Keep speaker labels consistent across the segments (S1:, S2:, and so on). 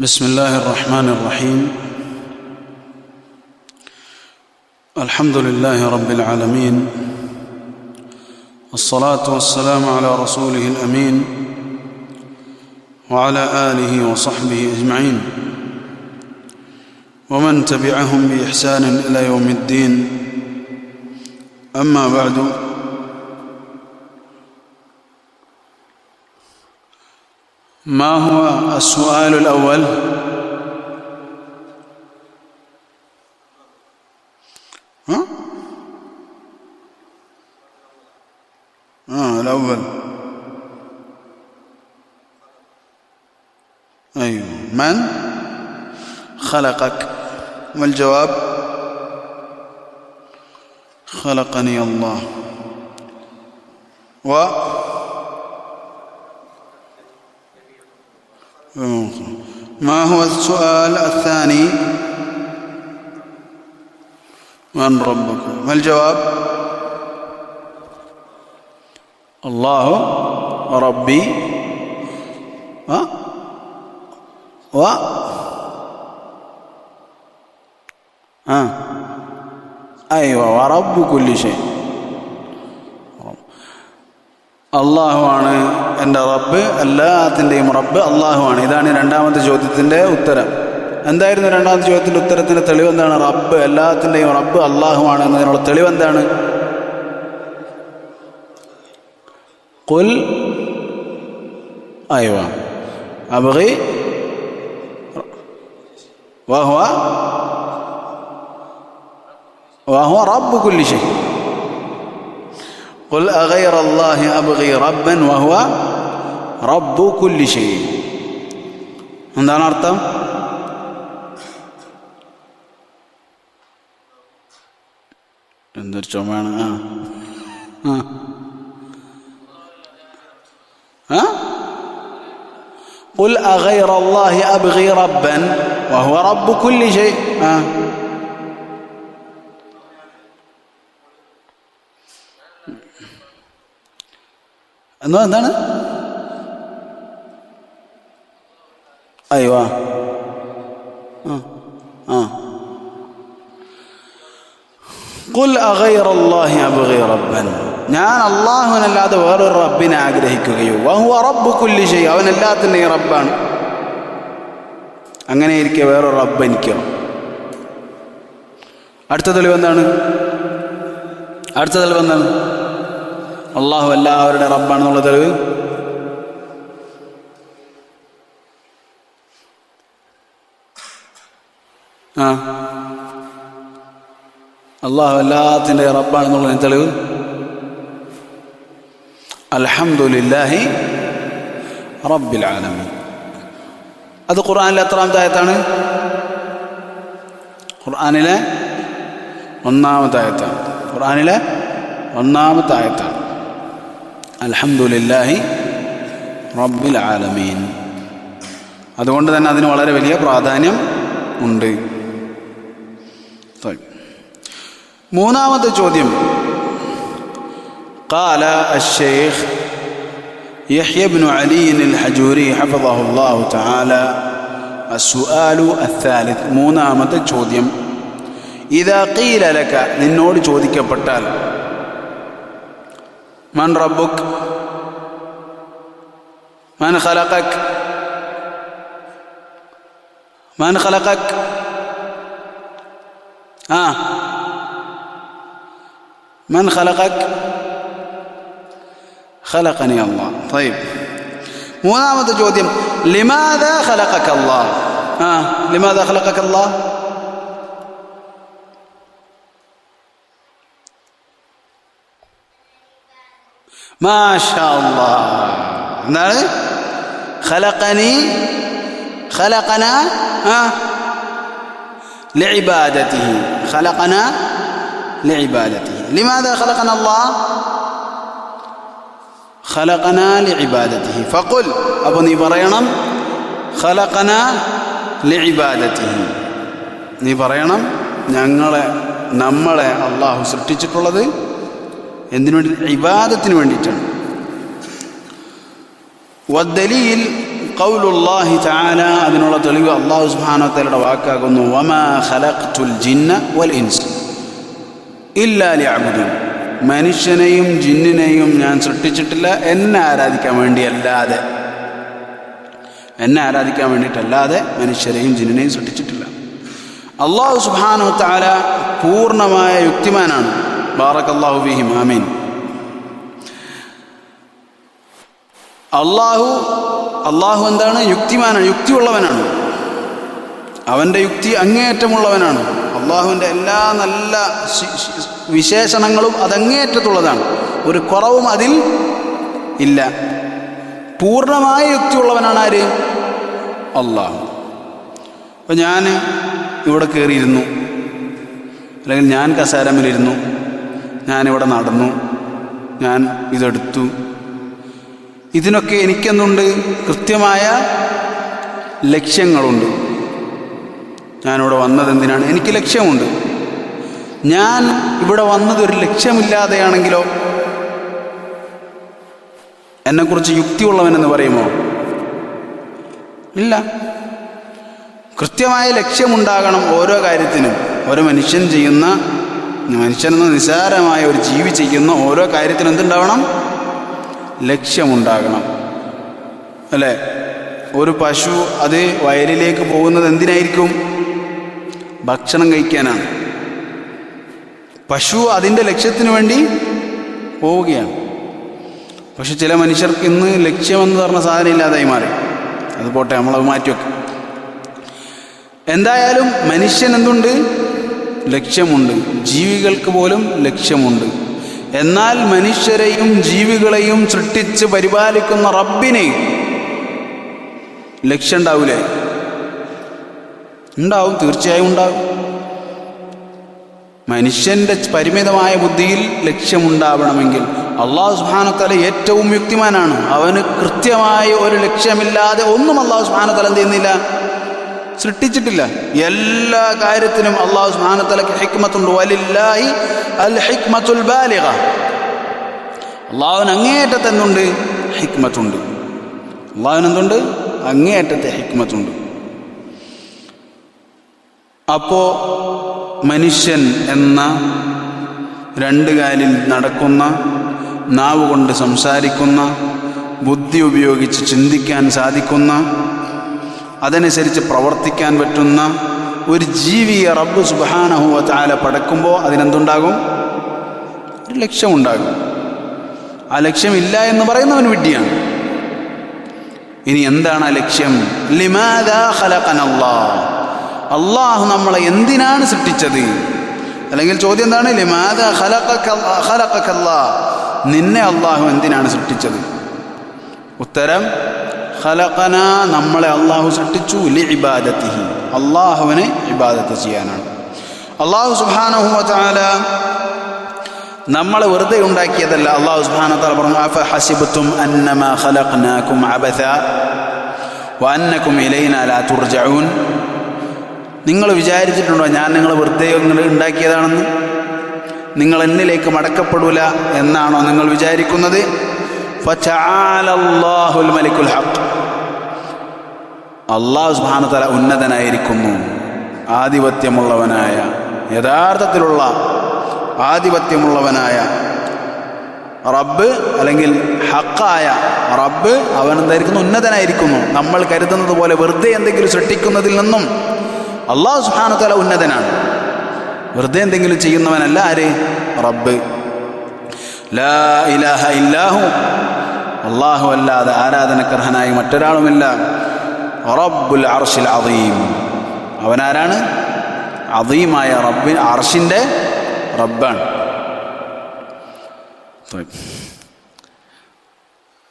S1: بسم الله الرحمن الرحيم. الحمد لله رب العالمين. الصلاة والسلام على رسوله الأمين وعلى آله وصحبه أجمعين. ومن تبعهم بإحسان إلى يوم الدين. أما بعد ما هو السؤال الأول؟ ها؟ آه الأول. أيوه. من؟ خلقك. ما الجواب خلقني الله. و؟ ما هو السؤال الثاني؟ من ربكم؟ ما الجواب؟ الله ربي. و و؟ آه. أيوة ورب كل شيء. الله أنا എൻ്റെ റബ്ബ് എല്ലാത്തിൻ്റെയും റബ്ബ് അള്ളാഹുവാണ് ഇതാണ് രണ്ടാമത്തെ ചോദ്യത്തിൻ്റെ ഉത്തരം എന്തായിരുന്നു രണ്ടാമത്തെ ചോദ്യത്തിൻ്റെ ഉത്തരത്തിൻ്റെ തെളിവ് എന്താണ് റബ്ബ് എല്ലാത്തിൻ്റെയും റബ്ബ് അള്ളാഹുവാണ് എന്നതിനുള്ള തെളിവ് എന്താണ് قل أيوة أبغي وهو وهو رب كل شيء قل أغير الله أبغي ربا وهو رب كل شيء എന്താണ് അർത്ഥം എന്തൊരു ചുമയാണ് ആ ആ ها قل أغير الله أبغي ربا وهو رب كل شيء ها എന്നോ എന്താണ് അയ്യോ ആ ആ قل أغير الله أبغي ربا ഞാൻ അള്ളാഹുവിനല്ലാതെ വേറൊരു റബ്ബിനെ ആഗ്രഹിക്കുകയോ വഹുവ റബ്ബു കുല്ലി ചെയ്യും അവൻ എല്ലാത്തിൻ്റെയും റബ്ബാണ് അങ്ങനെ ഇരിക്കെ വേറൊരു റബ്ബ് എനിക്കോ അടുത്ത തെളിവ് എന്താണ് അടുത്ത തെളിവ് എന്താണ് അള്ളാഹു എല്ലാവരുടെ റബ്ബാണെന്നുള്ള തെളിവ് അള്ളാഹു എല്ലാത്തിന്റെ റബ്ബാണെന്നുള്ള തെളിവ്. അലഹമുല്ലാഹി റബ്ബിൽ ആലമീൻ അത് ഖുർആനിലെ എത്രാമത്തെ ആയത്താണ്? ഖുർആനിലെ ഒന്നാമത്തെ ആയത്താണ്. ഖുർആനിലെ ഒന്നാമത്തെ ആയത്താണ്. അലഹമുല്ലാഹി റബ്ബിൽ ആലമീൻ അതുകൊണ്ട് തന്നെ അതിന് വളരെ വലിയ പ്രാധാന്യം ഉണ്ട്. മൂന്നാമത്തെ ചോദ്യം قال الشيخ يحيى بن علي الحجوري حفظه الله تعالى السؤال الثالث മൂന്നാമത്തെ ചോദ്യം إذا قيل لك നിന്നോട് ചോദിക്കപ്പെട്ടാൽ من ربك من خلقك من خلقك ها. آه. من خلقك؟ خلقني الله. طيب. مناوضة جودي لماذا خلقك الله؟ آه. لماذا خلقك الله؟ ما شاء الله. نعم. خلقني. خلقنا. ها. آه. لعبادته خلقنا لعبادته لماذا خلقنا الله خلقنا لعبادته فقل أبو നീ പറയണം خلقنا لعبادته നീ പറയണം ഞങ്ങളെ നമ്മളെ അള്ളാഹു സൃഷ്ടിച്ചിട്ടുള്ളത് എന്തിനു വേണ്ടി ഇബാദത്തിന് വേണ്ടിയിട്ടാണ് والدليل ഖൗലുല്ലാഹി തആല അതിനുള്ള തെളിവ് അള്ളാഹു സുബ്ഹാനഹു വതആലയുടെ വാക്കാകുന്നു വമാ ഖലഖ്തുൽ ജിന്ന വൽ ഇൻസ് ഇല്ലാ ലിയഅ്ബുദൂൻ മനുഷ്യനെയും ജിന്നിനെയും ഞാൻ സൃഷ്ടിച്ചിട്ടില്ല എന്നെ ആരാധിക്കാൻ വേണ്ടിയല്ലാതെ. എന്നെ ആരാധിക്കാൻ വേണ്ടിയിട്ടല്ലാതെ മനുഷ്യരെയും ജിന്നിനെയും സൃഷ്ടിച്ചിട്ടില്ല. അള്ളാഹു സുബ്ഹാനഹു താര പൂർണമായ യുക്തിമാനാണ്. ബാറക് ഫീഹിം. ആമീൻ. അള്ളാഹു അള്ളാഹു എന്താണ്? യുക്തിമാനാണ് യുക്തിയുള്ളവനാണ്. അവന്റെ യുക്തി അങ്ങേയറ്റമുള്ളവനാണ്. അള്ളാഹുവിന്റെ എല്ലാ നല്ല വിശേഷണങ്ങളും അതങ്ങേയറ്റത്തുള്ളതാണ്. ഒരു കുറവും അതിൽ ഇല്ല. പൂർണമായ യുക്തിയുള്ളവനാണ് ആര്? അള്ളാഹു. അപ്പോൾ ഞാൻ ഇവിടെ കയറിയിരുന്നു അല്ലെങ്കിൽ ഞാൻ കസാരമിലിരുന്നു ഞാനിവിടെ നടന്നു. ഞാൻ ഇതെടുത്തു. ഇതിനൊക്കെ എനിക്കെന്തുണ്ട് കൃത്യമായ ലക്ഷ്യങ്ങളുണ്ട്. ഞാനിവിടെ വന്നത് എന്തിനാണ് എനിക്ക് ലക്ഷ്യമുണ്ട്. ഞാൻ ഇവിടെ വന്നത് ഒരു ലക്ഷ്യമില്ലാതെയാണെങ്കിലോ എന്നെക്കുറിച്ച് യുക്തിയുള്ളവനെന്ന് പറയുമോ? ഇല്ല. കൃത്യമായ ലക്ഷ്യമുണ്ടാകണം ഓരോ കാര്യത്തിനും. ഓരോ മനുഷ്യൻ ചെയ്യുന്ന മനുഷ്യനെന്ന നിസ്സാരമായ ഒരു ജീവി ചെയ്യുന്ന ഓരോ കാര്യത്തിനും എന്തുണ്ടാവണം? ലക്ഷ്യമുണ്ടാകണം. അല്ലേ? ഒരു പശു അത് വയലിലേക്ക് പോകുന്നത് എന്തിനായിരിക്കും? ഭക്ഷണം കഴിക്കാനാണ്. പശു അതിന്റെ ലക്ഷ്യത്തിന് വേണ്ടി പോവുകയാണ്. പക്ഷെ ചില മനുഷ്യർക്ക് ഇന്ന് ലക്ഷ്യമെന്ന് പറഞ്ഞ സാധനം ഇല്ലാതായി മാറി. അത് പോട്ടെ നമ്മളത് മാറ്റിവെക്കും എന്തായാലും മനുഷ്യൻ എന്തുണ്ട്? ലക്ഷ്യമുണ്ട്. ജീവികൾക്ക് പോലും ലക്ഷ്യമുണ്ട്. എന്നാൽ മനുഷ്യരെയും ജീവികളെയും സൃഷ്ടിച്ച് പരിപാലിക്കുന്ന റബ്ബിനെ ലക്ഷ്യം ഉണ്ടാവൂലേ? ഉണ്ടാവും തീർച്ചയായും ഉണ്ടാവും. മനുഷ്യന്റെ പരിമിതമായ ബുദ്ധിയിൽ ലക്ഷ്യമുണ്ടാവണമെങ്കിൽ അള്ളാഹു സുഹാനത്തല ഏറ്റവും യുക്തിമാനാണ്. അവന് കൃത്യമായ ഒരു ലക്ഷ്യമില്ലാതെ ഒന്നും അള്ളാഹു സുഹാനത്തല എന്ത് ചെയ്യുന്നില്ല? സൃഷ്ടിച്ചിട്ടില്ല. എല്ലാ കാര്യത്തിനും അള്ളാഹു സ്നാനത്തലക്ക് ഹിക്മത്തുണ്ട്. വലില്ലാഹി അൽ ഹിക്മത്തുൽ ബാലിക അള്ളാഹുവിന് അങ്ങേയറ്റത്തെ എന്തുണ്ട് ഹിക്മത്തുണ്ട്. അള്ളാഹുവിന് എന്തുണ്ട്? അങ്ങേയറ്റത്തെ ഹിക്മത്തുണ്ട്. അപ്പോ മനുഷ്യൻ എന്ന രണ്ട് കാലിൽ നടക്കുന്ന നാവ് കൊണ്ട് സംസാരിക്കുന്ന ബുദ്ധി ഉപയോഗിച്ച് ചിന്തിക്കാൻ സാധിക്കുന്ന അതനുസരിച്ച് പ്രവർത്തിക്കാൻ പറ്റുന്ന ഒരു ജീവിയെ റബ്ബ് സുബാനഹുവ പടക്കുമ്പോൾ അതിനെന്തുണ്ടാകും? ഒരു ലക്ഷ്യമുണ്ടാകും. ആ ലക്ഷ്യമില്ല എന്ന് പറയുന്നവൻ വിഡ്ഢിയാണ്. ഇനി എന്താണ് ആ ലക്ഷ്യം? അള്ളാഹു നമ്മളെ എന്തിനാണ് സൃഷ്ടിച്ചത്? അല്ലെങ്കിൽ ചോദ്യം എന്താണ്? നിന്നെ അള്ളാഹു എന്തിനാണ് സൃഷ്ടിച്ചത്? ഉത്തരം ഖലഖന നമ്മളെ അള്ളാഹു സൃഷ്ടിച്ചു ലി ഇബാദത്തിഹി അള്ളാഹുവിനെ ഇബാദത്ത് ചെയ്യാനാണ്. അള്ളാഹു സുബ്ഹാനഹു വതആല നമ്മളെ വെറുതെ ഉണ്ടാക്കിയതല്ല. അള്ളാഹു വതആല പറഞ്ഞു അന്നമ ഖലഖനാകും അബഥ? വഅന്നകും ഇലൈനാ ലാ തുർജഊൻ? നിങ്ങൾ വിചാരിച്ചിട്ടുണ്ടോ ഞാൻ നിങ്ങളെ വെറുതെ ഉണ്ടാക്കിയതാണെന്ന്? നിങ്ങൾ എന്നിലേക്ക് മടക്കപ്പെടൂല എന്നാണോ നിങ്ങൾ വിചാരിക്കുന്നത്? അള്ളാഹുൽ മലിക്കുൽ ഹഖ്. അള്ളാഹു സുബ്ഹാനഹു വതആല ഉന്നതനായിരിക്കുന്നു. ആധിപത്യമുള്ളവനായ യഥാർത്ഥത്തിലുള്ള ആധിപത്യമുള്ളവനായ റബ്ബ് അല്ലെങ്കിൽ ഹക്കായ റബ്ബ് അവൻ എന്തായിരിക്കുന്നു? ഉന്നതനായിരിക്കുന്നു. നമ്മൾ കരുതുന്നത് പോലെ വെറുതെ എന്തെങ്കിലും സൃഷ്ടിക്കുന്നതിൽ നിന്നും അള്ളാഹു സുഹാനത്തല ഉന്നതനാണ്. വെറുതെ എന്തെങ്കിലും ചെയ്യുന്നവനല്ല ആര്? റബ്ബ്. ലാ ഇലാഹ ഇല്ലാഹു. അള്ളാഹു അല്ലാതെ ആരാധനക്കർഹനായി മറ്റൊരാളുമില്ല. റബ്ബുൽ അർഷിൽ അദീം. അവനാരാണ്? അദീമായ റബ്ബിൻ അർഷിന്റെ റബ്ബാണ്.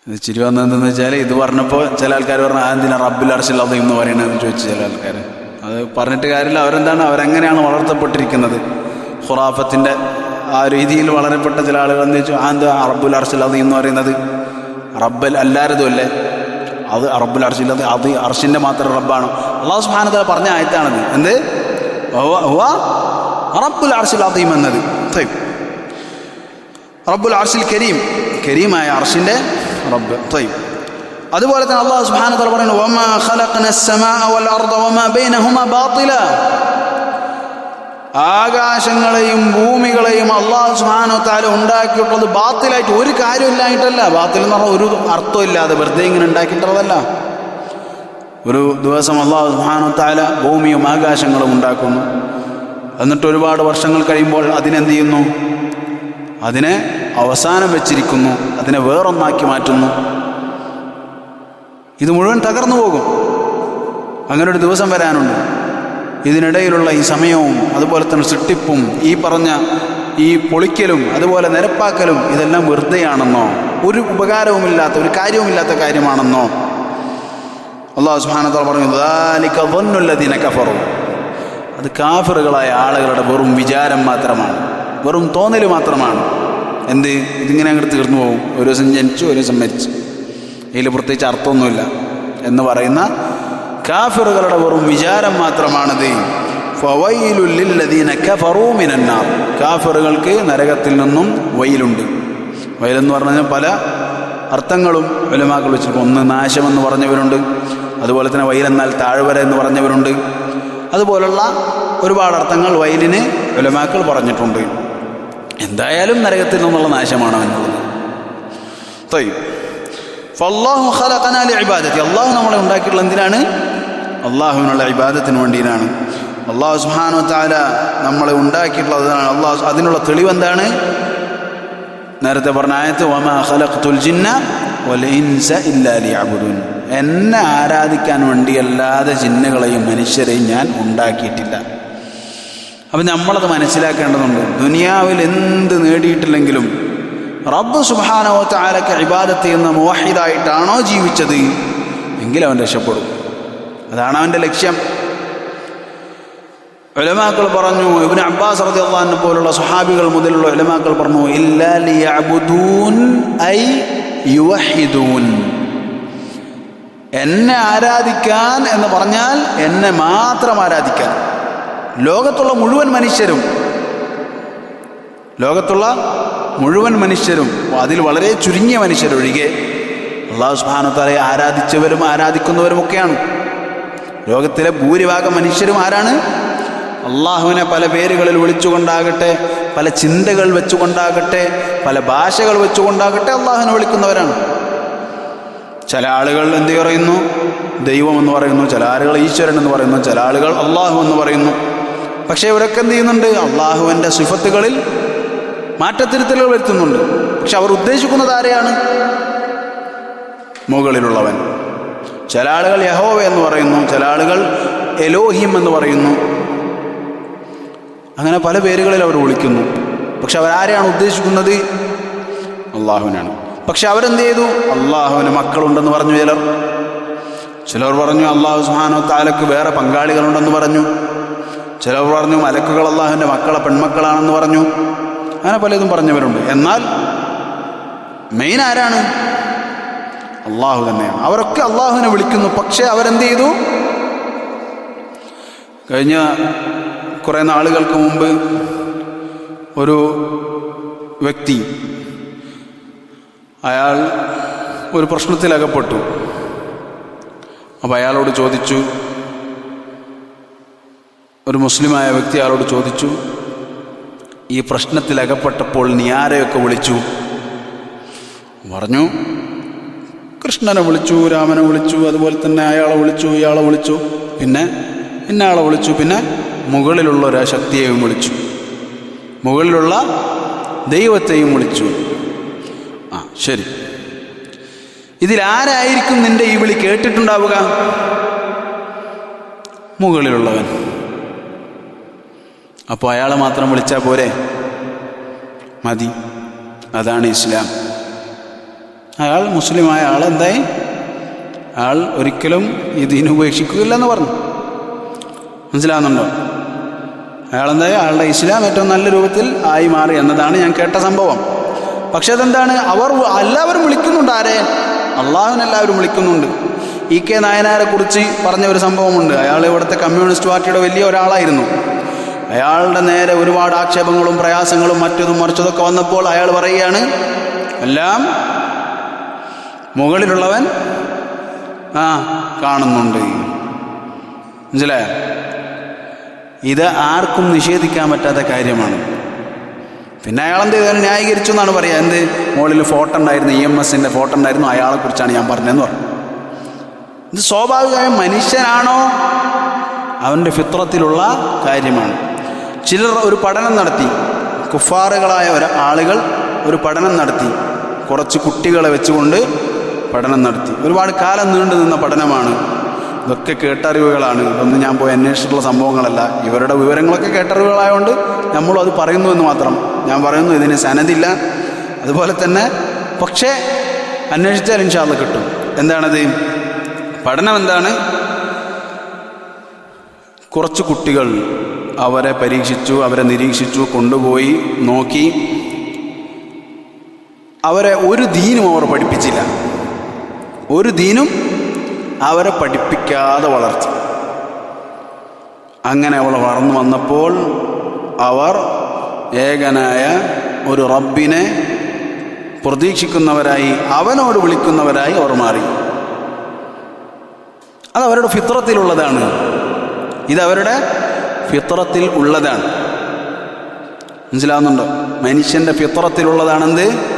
S1: ഇത് ചിരി വന്നതെന്ന് വെച്ചാൽ ഇത് പറഞ്ഞപ്പോൾ ചില ആൾക്കാർ പറഞ്ഞു ആ എന്തിനാ റബ്ബുൽ അർഷിൽ അദീം എന്ന് പറയണതെന്ന് ചോദിച്ചു ചില ആൾക്കാർ അത് പറഞ്ഞിട്ട് കാര്യമില്ല. അവരെന്താണ്? അവരെങ്ങനെയാണ് വളർത്തപ്പെട്ടിരിക്കുന്നത്? ഖുറാഫത്തിന്റെ ആ രീതിയിൽ വളരപ്പെട്ട ചില ആളുകൾ എന്ന് വെച്ചു ആ എന്താ റബ്ബുൽ അർഷിൽ അദീം എന്ന് പറയുന്നത്? റബ്ബൽ അല്ലാരതും അല്ലേ? അത് റബ്ബുൽ അർഷിൽ അത് അത് അർഷിന്റെ മാത്രം റബ്ബാണ്. അള്ളാഹു സുബ്ഹാനഹു പറഞ്ഞ ആയത്താണത്. എന്ത്? ഹുവ ഹുവ റബ്ബുൽ അർഷിൽ അദീം എന്നത്. തയ്യ് റബ്ബുൽ അർഷിൽ കരീം. കരീമായ അർഷിന്റെ റബ്ബ്. തയ്യ് അതുപോലെ തന്നെ അള്ളാഹു സുബ്ഹാനഹു വതആല പറയുന്നു ആകാശങ്ങളെയും ഭൂമികളെയും അള്ളാഹു സുബ്ഹാനഹു വതആല ഉണ്ടാക്കിയിട്ടുള്ളത് ബാത്തിലായിട്ട് ഒരു കാര്യമില്ലായിട്ടല്ല ബാത്തിൽ എന്ന് പറഞ്ഞാൽ ഒരു അർത്ഥമില്ലാതെ വെറുതെ ഇങ്ങനെ ഉണ്ടാക്കിയിട്ടുള്ളതല്ല. ഒരു ദിവസം അള്ളാഹു സുബ്ഹാനഹു വതആല ഭൂമിയും ആകാശങ്ങളും ഉണ്ടാക്കുന്നു. എന്നിട്ട് ഒരുപാട് വർഷങ്ങൾ കഴിയുമ്പോൾ അതിനെന്ത് ചെയ്യുന്നു അതിനെ അവസാനം വെച്ചിരിക്കുന്നു. അതിനെ വേറൊന്നാക്കി മാറ്റുന്നു. ഇത് മുഴുവൻ തകർന്നു പോകും. അങ്ങനെ ഒരു ദിവസം വരാനുണ്ട്. ഇതിനിടയിലുള്ള ഈ സമയവും അതുപോലെ തന്നെ സൃഷ്ടിപ്പും ഈ പറഞ്ഞ ഈ പൊളിക്കലും അതുപോലെ നിരപ്പാക്കലും ഇതെല്ലാം വെറുതെയാണെന്നോ ഒരു ഉപകാരവുമില്ലാത്ത ഒരു കാര്യവുമില്ലാത്ത കാര്യമാണെന്നോ അള്ളാഹു സുബ്ഹാനഹു പറഞ്ഞു "ദാലിക ظنُّ കഫറു. അത് കാഫറുകളായ ആളുകളുടെ വെറും വിചാരം മാത്രമാണ് വെറും തോന്നൽ മാത്രമാണ്. എന്ത്? ഇതിങ്ങനെ അങ്ങോട്ട് തീർന്നു പോകും ഒരു ദിവസം ജനിച്ചു ഒരു ദിവസം മരിച്ചു. ഇതിൽ പ്രത്യേകിച്ച് അർത്ഥമൊന്നുമില്ല എന്ന് പറയുന്ന കാഫിറുകളുടെ വെറും വിചാരം മാത്രമാണത്. ഫവൈലുൽ ലില്ലദീന കഫറൂ മിനന്നാർ. കാഫിറുകൾക്ക് നരകത്തിൽ നിന്നും വയിലുണ്ട് വയലെന്ന് പറഞ്ഞാൽ പല അർത്ഥങ്ങളും വലുമാക്കൾ വെച്ചിരിക്കും. ഒന്ന് നാശമെന്ന് പറഞ്ഞവരുണ്ട്. അതുപോലെ തന്നെ വയലെന്നാൽ താഴ്വര എന്ന് പറഞ്ഞവരുണ്ട്. അതുപോലുള്ള ഒരുപാട് അർത്ഥങ്ങൾ വയലിന് വലുമാക്കൾ പറഞ്ഞിട്ടുണ്ട്. എന്തായാലും നരകത്തിൽ നിന്നുള്ള നാശമാണ് ലിഇബാദത്തി അള്ളാഹു നമ്മളെ ഉണ്ടാക്കിയിട്ടുള്ള എന്തിനാണ്? അള്ളാഹുവിനുള്ള ഇബാദത്തിന് വേണ്ടിയിട്ടാണ്. അള്ളാഹു സുബ്ഹാനഹു താല നമ്മളെ ഉണ്ടാക്കിയിട്ടുള്ളത് അതാണ്. അള്ളാഹു അതിനുള്ള തെളിവ് എന്താണ്? നേരത്തെ പറഞ്ഞ ആയത്ത് ഖലഖ്തുൽ ജിന്ന വൽ ഇൻസ ഇല്ലാ എന്നെ ആരാധിക്കാൻ വേണ്ടിയല്ലാതെ ജിന്നുകളെയും മനുഷ്യരെയും ഞാൻ ഉണ്ടാക്കിയിട്ടില്ല. അപ്പം നമ്മളത് മനസ്സിലാക്കേണ്ടതുണ്ട്. ദുനിയാവിൽ എന്ത് നേടിയിട്ടില്ലെങ്കിലും റബ്ബ് സുബാനോ താരക്ക് ഇബാദത്ത് എന്ന മോഹിതായിട്ടാണോ ജീവിച്ചത്? എങ്കിൽ അവൻ രക്ഷപ്പെടും. അതാണ് അവന്റെ ലക്ഷ്യം. ഉലമാക്കൾ പറഞ്ഞു ഇബിന് അബ്ബാസ് റതി അള്ളഹാനെ പോലുള്ള സുഹാബികൾ മുതലുള്ള ഉലമാക്കൾ പറഞ്ഞു ഐ യുവഹിദൂൻ. എന്നെ ആരാധിക്കാൻ എന്ന് പറഞ്ഞാൽ എന്നെ മാത്രം ആരാധിക്കാൻ. ലോകത്തുള്ള മുഴുവൻ മനുഷ്യരും ലോകത്തുള്ള മുഴുവൻ മനുഷ്യരും അതിൽ വളരെ ചുരുങ്ങിയ മനുഷ്യരൊഴികെ അള്ളാഹു സുബാനത്താലെ ആരാധിച്ചവരും ആരാധിക്കുന്നവരും ഒക്കെയാണ്. ലോകത്തിലെ ഭൂരിഭാഗം മനുഷ്യരും ആരാണ്? അള്ളാഹുവിനെ പല പേരുകളിൽ വിളിച്ചുകൊണ്ടാകട്ടെ പല ചിന്തകൾ വെച്ചുകൊണ്ടാകട്ടെ പല ഭാഷകൾ വെച്ചുകൊണ്ടാകട്ടെ അള്ളാഹുവിനെ വിളിക്കുന്നവരാണ്. ചില ആളുകൾ എന്ത് പറയുന്നു? ദൈവം എന്ന് പറയുന്നു ചില ആളുകൾ ഈശ്വരൻ എന്ന് പറയുന്നു ചില ആളുകൾ അള്ളാഹു എന്ന് പറയുന്നു. പക്ഷേ ഇവരൊക്കെ എന്ത് ചെയ്യുന്നുണ്ട്? അള്ളാഹുവിന്റെ സിഫത്തുകളിൽ മാറ്റത്തിരുത്തലുകൾ വരുത്തുന്നുണ്ട്. പക്ഷെ അവർ ഉദ്ദേശിക്കുന്നത് ആരെയാണ്? മുകളിലുള്ളവൻ. ചില ആളുകൾ യഹോവ എന്ന് പറയുന്നു ചില ആളുകൾ എലോഹിം എന്ന് പറയുന്നു. അങ്ങനെ പല പേരുകളിൽ അവർ വിളിക്കുന്നു. പക്ഷെ അവരാരെയാണ് ഉദ്ദേശിക്കുന്നത്? അള്ളാഹുവിനാണ്. പക്ഷെ അവരെന്ത് ചെയ്തു? അള്ളാഹുവിന് മക്കളുണ്ടെന്ന് പറഞ്ഞു ചിലർ. ചിലർ പറഞ്ഞു അള്ളാഹു സുഹാനോ താലക്ക് വേറെ പങ്കാളികളുണ്ടെന്ന് പറഞ്ഞു. ചിലർ പറഞ്ഞു മലക്കുകൾ അള്ളാഹുവിന്റെ മക്കളെ പെൺമക്കളാണെന്ന് പറഞ്ഞു. അങ്ങനെ പലതും പറഞ്ഞവരുണ്ട്. എന്നാൽ മെയിൻ ആരാണ്? അള്ളാഹു തന്നെയാണ്. അവരൊക്കെ അള്ളാഹുവിനെ വിളിക്കുന്നു. പക്ഷേ അവരെന്ത് ചെയ്തു? കഴിഞ്ഞ കുറേ നാളുകൾക്ക് മുമ്പ് ഒരു വ്യക്തി അയാൾ ഒരു പ്രശ്നത്തിലകപ്പെട്ടു. അപ്പോൾ അയാളോട് ചോദിച്ചു. ഒരു മുസ്ലിമായ വ്യക്തി അയാളോട് ചോദിച്ചു. ഈ പ്രശ്നത്തിലകപ്പെട്ടപ്പോൾ നീ ആരെയൊക്കെ വിളിച്ചു? പറഞ്ഞു കൃഷ്ണനെ വിളിച്ചു രാമനെ വിളിച്ചു അതുപോലെ തന്നെ അയാളെ വിളിച്ചു ഇയാളെ വിളിച്ചു. പിന്നെ ഇന്നയാളെ വിളിച്ചു പിന്നെ മുകളിലുള്ള ഒരു ശക്തിയെയും വിളിച്ചു. മുകളിലുള്ള ദൈവത്തെയും വിളിച്ചു. ആ ശരി. ഇതിലാരായിരിക്കും നിന്റെ ഈ വിളി കേട്ടിട്ടുണ്ടാവുക? മുകളിലുള്ളവൻ. അപ്പോൾ അയാളെ മാത്രം വിളിച്ചാൽ പോരെ? മതി. അതാണ് ഇസ്ലാം. അയാൾ മുസ്ലിമായ ആൾ എന്തായി? അയാൾ ഒരിക്കലും ഈ ദീൻ ഉപേക്ഷിക്കുകയില്ല എന്ന് പറഞ്ഞു. മനസ്സിലാകുന്നുണ്ടോ അയാൾ എന്തായാലും അയാളുടെ ഇസ്ലാം ഏറ്റവും നല്ല രൂപത്തിൽ ആയി മാറി എന്നതാണ് ഞാൻ കേട്ട സംഭവം. പക്ഷെ അതെന്താണ്? അവർ എല്ലാവരും വിളിക്കുന്നുണ്ട്. ആരെ? അള്ളാഹുവിനെല്ലാവരും വിളിക്കുന്നുണ്ട്. ഇ കെ നായനാരെ കുറിച്ച് പറഞ്ഞ ഒരു സംഭവമുണ്ട്. അയാൾ ഇവിടുത്തെ കമ്മ്യൂണിസ്റ്റ് പാർട്ടിയുടെ വലിയ ഒരാളായിരുന്നു. അയാളുടെ നേരെ ഒരുപാട് ആക്ഷേപങ്ങളും പ്രയാസങ്ങളും മറ്റതും മറിച്ചതൊക്കെ വന്നപ്പോൾ അയാൾ പറയുകയാണ് എല്ലാം മുകളിലുള്ളവൻ ആ കാണുന്നുണ്ട്. മനസ്സിലായോ? ഇത് ആർക്കും നിഷേധിക്കാൻ പറ്റാത്ത കാര്യമാണ്. പിന്നെ അയാൾ ചെയ്താലും ന്യായീകരിച്ചു എന്നാണ് പറയുക. എന്ത്? മുകളിൽ ഫോട്ടോ ഉണ്ടായിരുന്നു ഇ എം എസിന്റെ ഫോട്ടോ ഉണ്ടായിരുന്നു അയാളെ കുറിച്ചാണ് ഞാൻ പറഞ്ഞതെന്ന് പറഞ്ഞു. ഇത് സ്വാഭാവികമായ മനുഷ്യനാണോ? അവന്റെ ഫിത്രത്തിലുള്ള കാര്യമാണ്. ചിലർ ഒരു പഠനം നടത്തി. കുഫാറുകളായ ആളുകൾ ഒരു പഠനം നടത്തി. കുറച്ച് കുട്ടികളെ വെച്ചുകൊണ്ട് പഠനം നടത്തി. ഒരുപാട് കാലം നീണ്ടു നിന്ന പഠനമാണ്. ഇതൊക്കെ കേട്ടറിവുകളാണ്. ഇതൊന്നും ഞാൻ പോയി അന്വേഷിച്ചിട്ടുള്ള സംഭവങ്ങളല്ല. ഇവരുടെ വിവരങ്ങളൊക്കെ കേട്ടറിവുകളായതുകൊണ്ട് നമ്മളും അത് പറയുന്നു എന്ന് മാത്രം. ഞാൻ പറയുന്നു ഇതിന് സനതില്ല അതുപോലെ തന്നെ പക്ഷേ അന്വേഷിച്ചാൽ ഇൻഷാല്ല കിട്ടും. എന്താണത്? പഠനം എന്താണ്? കുറച്ച് കുട്ടികൾ അവരെ പരീക്ഷിച്ചു അവരെ നിരീക്ഷിച്ചു കൊണ്ടുപോയി നോക്കി. അവരെ ഒരു ദീനും അവർ പഠിപ്പിച്ചില്ല. ഒരു ദീനും അവരെ പഠിപ്പിക്കാതെ വളർത്തി. അങ്ങനെ അവൾ വളർന്നു വന്നപ്പോൾ അവർ ഏകനായ ഒരു റബ്ബിനെ പ്രതീക്ഷിക്കുന്നവരായി അവനോട് വിളിക്കുന്നവരായി അവർ മാറി. അത് അവരുടെ ഫിത്രത്തിലുള്ളതാണ്. ഇതവരുടെ ഫിത്രത്തിൽ ഉള്ളതാണ്. മനസ്സിലാവുന്നുണ്ടോ? മനുഷ്യന്റെ ഫിത്രത്തിലുള്ളതാണെന്ത്?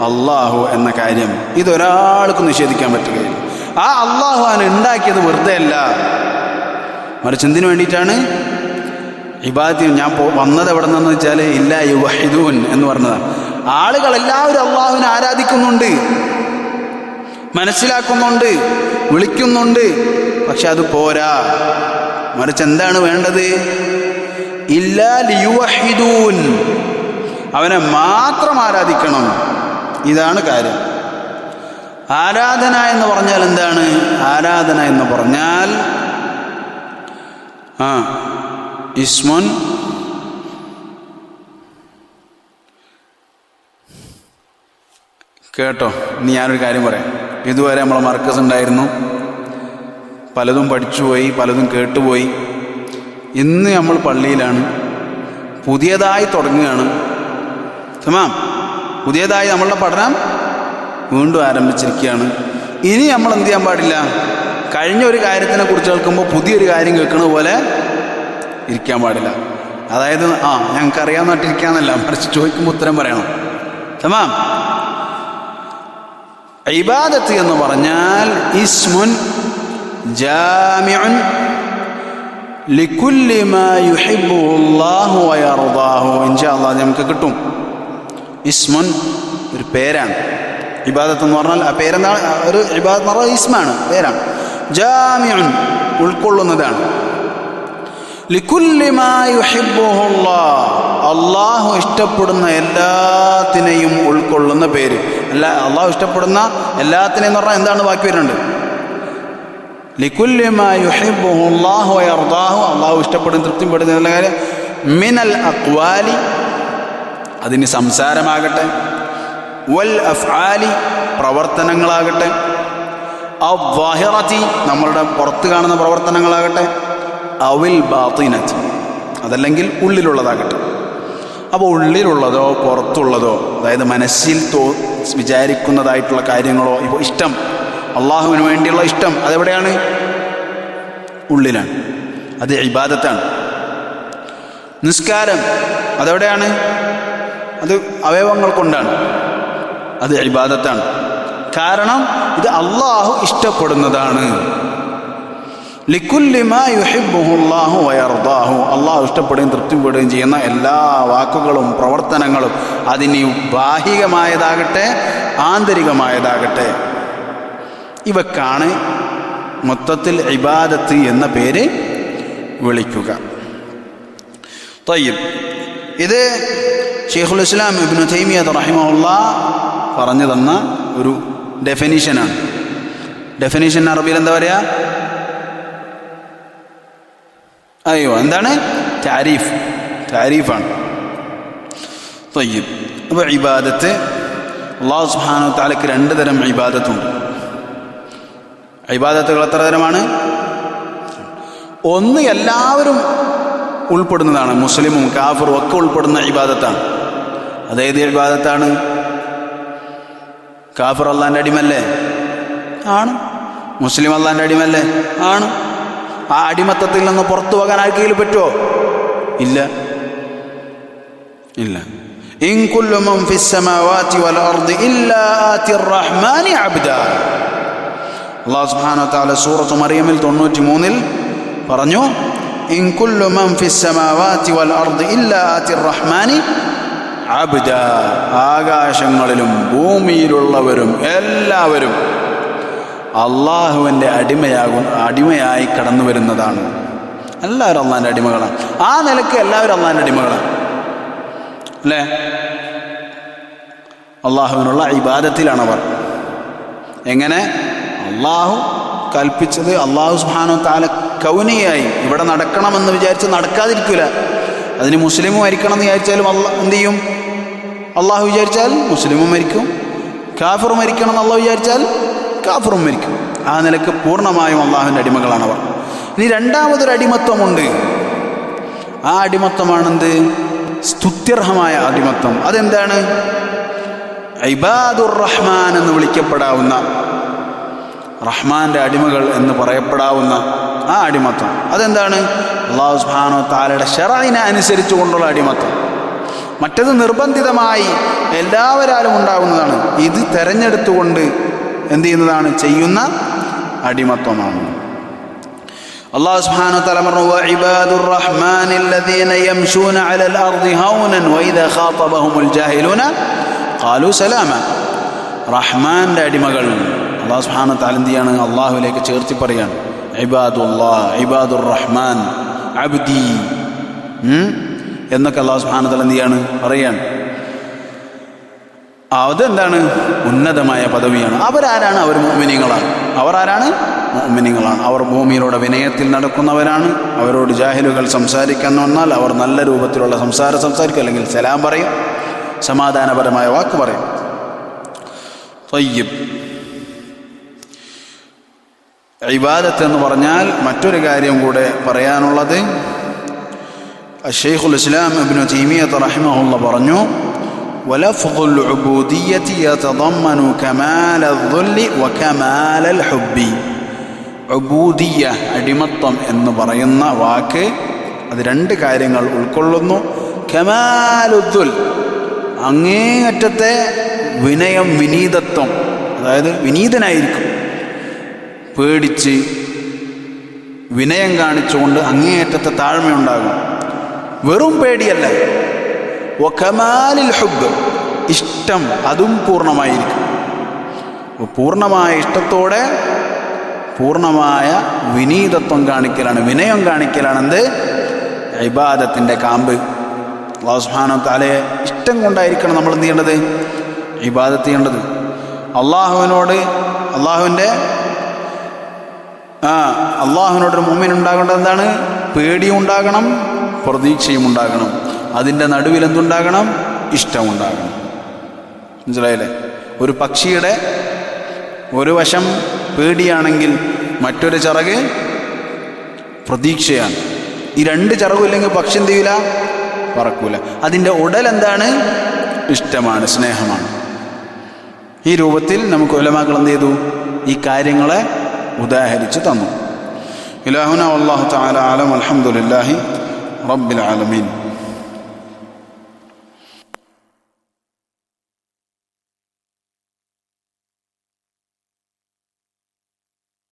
S1: അള്ളാഹു എന്ന കാര്യം ഇതൊരാൾക്കും നിഷേധിക്കാൻ പറ്റുകയില്ല. ആ അള്ളാഹു അവൻ ഉണ്ടാക്കിയത് വെറുതെ അല്ല. മറിച്ച് എന്തിനു വേണ്ടിയിട്ടാണ്? ഇബാദ്യം ഞാൻ വന്നത് എവിടെ നിന്നെന്ന് വെച്ചാൽ ഇല്ല യുവഹിദൂൻ എന്ന് പറഞ്ഞതാണ് ആളുകൾ എല്ലാവരും അള്ളാഹുവിനെ ആരാധിക്കുന്നുണ്ട്. മനസ്സിലാക്കുന്നുണ്ട്. വിളിക്കുന്നുണ്ട്. പക്ഷെ അത് പോരാ. മറിച്ച് എന്താണ് വേണ്ടത്? ഇല്ലാ ലിയുവഹിദൂൻ. അവനെ മാത്രം ആരാധിക്കണം. ഇതാണ് കാര്യം. ആരാധന എന്ന് പറഞ്ഞാൽ എന്താണ്? ആരാധന എന്ന് പറഞ്ഞാൽ ആ ഇസ്മുൻ കേട്ടോ ഇനി ഞാനൊരു കാര്യം പറയാം. ഇതുവരെ നമ്മളെ മർക്കസ് ഉണ്ടായിരുന്നു. പലതും പഠിച്ചുപോയി പലതും കേട്ടുപോയി ഇന്ന് നമ്മൾ പള്ളിയിലാണ്. പുതിയതായി തുടങ്ങുകയാണ്. തമാം. പുതിയതായി നമ്മളുടെ പഠനം വീണ്ടും ആരംഭിച്ചിരിക്കുകയാണ്. ഇനി നമ്മൾ എന്ത് ചെയ്യാൻ പാടില്ല? കഴിഞ്ഞ ഒരു കാര്യത്തിനെ കുറിച്ച് കേൾക്കുമ്പോൾ പുതിയൊരു കാര്യം കേൾക്കുന്ന പോലെ ഇരിക്കാൻ പാടില്ല. അതായത് ആ ഞങ്ങൾക്ക് അറിയാമെന്നിട്ടിരിക്കാന്നല്ല മറിച്ച് ചോദിക്കുമ്പോൾ ഉത്തരം പറയണം. തമാം ഇബാദത്ത് എന്ന് പറഞ്ഞാൽ ഇസ്മുൻ ജാമിഉൻ ലിക്കുല്ലിമാ അല്ലാഹു വയർദാഹു ഇൻഷാ അല്ലാഹ് നമുക്ക് കിട്ടും. ഇസ്മുൻ ഒരു പേരാണ്. ഇബാദത്ത് എന്ന് പറഞ്ഞാൽ ആ പേരെന്താണ്? ഒരു ഇബാദത്ത് എന്ന് പറഞ്ഞാൽ ഇസ്മാണ് പേരാണ്. ജാമിഉൻ ഉൾക്കൊള്ളുന്നതാണ്. അള്ളാഹു ഇഷ്ടപ്പെടുന്ന എല്ലാത്തിനെയും ഉൾക്കൊള്ളുന്ന പേര്. അല്ല അള്ളാഹു ഇഷ്ടപ്പെടുന്ന എല്ലാത്തിനെയും എന്ന് പറഞ്ഞാൽ എന്താണ്? ബാക്കി വരുന്നുണ്ട്. ലിക്കുല്ലി മാ യുഹിബ്ബുഹു വയർദാഹു അള്ളാഹു ഇഷ്ടപ്പെടുന്ന തൃപ്തിപ്പെടുന്ന കാര്യം മിനൽ അക്വാലി അതിന് സംസാരമാകട്ടെ. വൽ അഫ്ആലി പ്രവർത്തനങ്ങളാകട്ടെ. അവ്വാഹിറത്തി നമ്മളുടെ പുറത്ത് കാണുന്ന പ്രവർത്തനങ്ങളാകട്ടെ. അവിൽ ബാത്തിനത്തി അതല്ലെങ്കിൽ ഉള്ളിലുള്ളതാകട്ടെ. അപ്പോൾ ഉള്ളിലുള്ളതോ പുറത്തുള്ളതോ അതായത് മനസ്സിൽ തോ വിചാരിക്കുന്നതായിട്ടുള്ള കാര്യങ്ങളോ ഇപ്പോൾ ഇഷ്ടം അള്ളാഹുവിന് വേണ്ടിയുള്ള ഇഷ്ടം അതെവിടെയാണ്? ഉള്ളിലാണ്. അത് ഇബാദത്താണ്. നിസ്കാരം അതെവിടെയാണ്? അത് അവയവങ്ങൾ കൊണ്ടാണ്. അത് ഇബാദത്താണ്. കാരണം ഇത് അള്ളാഹു ഇഷ്ടപ്പെടുന്നതാണ്. അള്ളാഹു ഇഷ്ടപ്പെടുകയും തൃപ്തിപ്പെടുകയും ചെയ്യുന്ന എല്ലാ വാക്കുകളും പ്രവർത്തനങ്ങളും അതിന് ബാഹികമായതാകട്ടെ ആന്തരികമായതാകട്ടെ. ഇവക്കാണ് മൊത്തത്തിൽ ഇബാദത്ത് എന്ന പേര് വിളിക്കുക. തയ്യം. ഇത് ഷെയ്ഖുൽ ഇസ്ലാം ഇബ്നു തൈമിയത് റഹിമുള്ള പറഞ്ഞു തന്ന ഒരു ഡെഫിനിഷനാണ് ഡെഫിനിഷൻ അറബിയിൽ എന്താ പറയുക അയ്യോ എന്താണ്? താരീഫ്. താരീഫാണ്. തയ്യം. അപ്പോൾ ഇബാദത്ത് അള്ളാഹു സുബ്ഹാനഹു താലയ്ക്ക് രണ്ട് തരം ഇബാദത്തുണ്ട്. ഇബാദത്തുകൾ എത്ര തരമാണ്? ഒന്ന് എല്ലാവരും ഉൾപ്പെടുന്നതാണ്. മുസ്ലിമും കാഫറും ഒക്കെ ഉൾപ്പെടുന്ന ഇബാദത്താണ്. അതേത് ഇബാദത്താണ് കാഫർ അള്ളാന്റെ അടിമല്ലേ? ആണ്. മുസ്ലിം അള്ളാന്റെ അടിമല്ലേ? ആണ്. ആ അടിമത്തത്തിൽ നിന്ന് പുറത്തു പോകാൻ ആർക്കെങ്കിലും പറ്റുമോ ഇല്ല. ഇല്ല. അല്ലാഹു സുബ്ഹാനഹു വ തആല മറിയമിൽ 93 ൽ പറഞ്ഞു ഇൻ കുല്ലു മൻ വൽ ഇല്ലാ റഹ്മാനി അബ്ദ ആകാശങ്ങളിലും ഭൂമിയിലുള്ളവരും എല്ലാവരും അള്ളാഹുവിന്റെ അടിമയാകും അടിമയായി കടന്നു വരുന്നതാണ്. എല്ലാവരും അള്ളാഹിന്റെ അടിമകളാണ് ആ നിലയ്ക്ക് എല്ലാവരും അള്ളാഹിന്റെ അടിമകളാണ് അല്ലേ? അള്ളാഹുവിനുള്ള അവർ. എങ്ങനെ? അള്ളാഹു കൽപ്പിച്ചത് അള്ളാഹു സുഹാനോ താല കൗനിയായി. ഇവിടെ നടക്കണമെന്ന് വിചാരിച്ച് നടക്കാതിരിക്കില്ല അതിന് മുസ്ലിമും മരിക്കണം എന്ന് വിചാരിച്ചാലും അല്ല എന്ത് ചെയ്യും? അള്ളാഹു വിചാരിച്ചാൽ മുസ്ലിമും മരിക്കും. കാഫർ മരിക്കണം എന്ന് അള്ളാഹു വിചാരിച്ചാൽ കാഫറും മരിക്കും. ആ നിലയ്ക്ക് പൂർണമായും അള്ളാഹുവിന്റെ അടിമകളാണ് അവർ. ഇനി രണ്ടാമതൊരു അടിമത്വമുണ്ട്. ആ അടിമത്വമാണെന്ത്? സ്തുത്യർഹമായ അടിമത്വം. അതെന്താണ്? ഇബാദുർ റഹ്മാൻ എന്ന് വിളിക്കപ്പെടാവുന്ന റഹ്മാന്റെ അടിമകൾ എന്ന് പറയപ്പെടാവുന്ന ആ അടിമത്തം. അതെന്താണ്? അള്ളാഹു സുബാനോ താലയുടെ ഷെറായിനെ അനുസരിച്ച് കൊണ്ടുള്ള അടിമത്തം. മറ്റത് നിർബന്ധിതമായി എല്ലാവരാലും ഉണ്ടാകുന്നതാണ്. ഇത് തെരഞ്ഞെടുത്തുകൊണ്ട് എന്ത് ചെയ്യുന്നതാണ്? ചെയ്യുന്ന അടിമത്വമാണ് അള്ളാഹു സുബ്ഹാനഹു തആല പറഞ്ഞു അലൽ അർദി ഖാതബഹുൽ ജാഹിലൂന ഖാലൂ റഹ്മാന്റെ അടിമകൾ. അള്ളാഹു സുബ്ഹാനഹു തആല എന്തിയാണ് അള്ളാഹുവിലേക്ക് ചേർത്തി പറയാണ് ഇബാദുല്ലാ ഇബാദുർ റഹ്മാൻ അബ്ദി? എന്നൊക്കെ അള്ളാഹു തആല എന്ത് ചെയ്യാണ് പറയാണ്. അതെന്താണ്? ഉന്നതമായ പദവിയാണ്. അവരാരാണ് അവർ മോമിനിങ്ങളാണ് അവർ ആരാണ് മോമിനിങ്ങളാണ് അവർ ഭൂമിയിലൂടെ വിനയത്തിൽ നടക്കുന്നവരാണ്. അവരോട് ജാഹിലുകൾ സംസാരിക്കാൻ വന്നാൽ അവർ നല്ല രൂപത്തിലുള്ള സംസാരം സംസാരിക്കും. അല്ലെങ്കിൽ സലാം പറയും. സമാധാനപരമായ വാക്ക് പറയും. തയ്യബ് ഇബാദത്ത് എന്ന് പറഞ്ഞാൽ മറ്റൊരു കാര്യം കൂടെ പറയാനുള്ളത് ഷെയ്ഖുൽ ഇസ്ലാം ഇബ്നു തീമിയത്ത് റഹിമഹുല്ല പറഞ്ഞു ولفظ العبودية يتضمن كمال الذل وكمال الحب ഉബൂദിയ അടിമത്വം എന്ന് പറയുന്ന വാക്ക് അത് രണ്ട് കാര്യങ്ങൾ ഉൾക്കൊള്ളുന്നു കമാലുദ്ദുൽ അങ്ങേയറ്റത്തെ വിനയം വിനീതത്വം അതായത് വിനീതനായിരിക്കും പേടിച്ച് വിനയം കാണിച്ചുകൊണ്ട് അങ്ങേയറ്റത്തെ താഴ്മയുണ്ടാകും. വെറും പേടിയല്ല. ഒക്കമാലിൽ ഹുബ് ഇഷ്ടം അതും പൂർണമായിരിക്കും. പൂർണമായ ഇഷ്ടത്തോടെ പൂർണമായ വിനീതത്വം കാണിക്കലാണ്. വിനയം കാണിക്കലാണ് എന്ത്? ഇബാദത്തിന്റെ കാമ്പ്. അള്ളാഹു സുബ്ഹാനഹു താലയെ ഇഷ്ടം കൊണ്ടായിരിക്കണം നമ്മൾ എന്ത് ചെയ്യേണ്ടത്? ഇബാദത്ത് ചെയ്യേണ്ടത്. അള്ളാഹുവിനോട് അള്ളാഹുവിന്റെ ആ അള്ളാഹുവിനോടൊരു മുമ്മിൻ ഉണ്ടാകേണ്ടത് എന്താണ്? പേടിയും ഉണ്ടാകണം പ്രതീക്ഷയും ഉണ്ടാകണം. അതിന്റെ നടുവിൽ എന്തുണ്ടാകണം? ഇഷ്ടമുണ്ടാകണം. മനസ്സിലായില്ലേ? ഒരു പക്ഷിയുടെ ഒരു വശം പേടിയാണെങ്കിൽ മറ്റൊരു ചിറക് പ്രതീക്ഷയാണ്. ഈ രണ്ട് ചിറകുമില്ലെങ്കിൽ പക്ഷി എന്ത് ചെയ്യില്ല പറക്കൂല. അതിന്റെ ഉടൽ എന്താണ്? ഇഷ്ടമാണ് സ്നേഹമാണ്. ഈ രൂപത്തിൽ നമുക്ക് ഒലമാക്കൾ എന്ത് ചെയ്തു? ഈ കാര്യങ്ങളെ ഉദാഹരിച്ച് തന്നു ഇലാഹുന അള്ളാഹു താല ആലം അലഹമുല്ലാഹി റബ്ബിൽ ആലമീൻ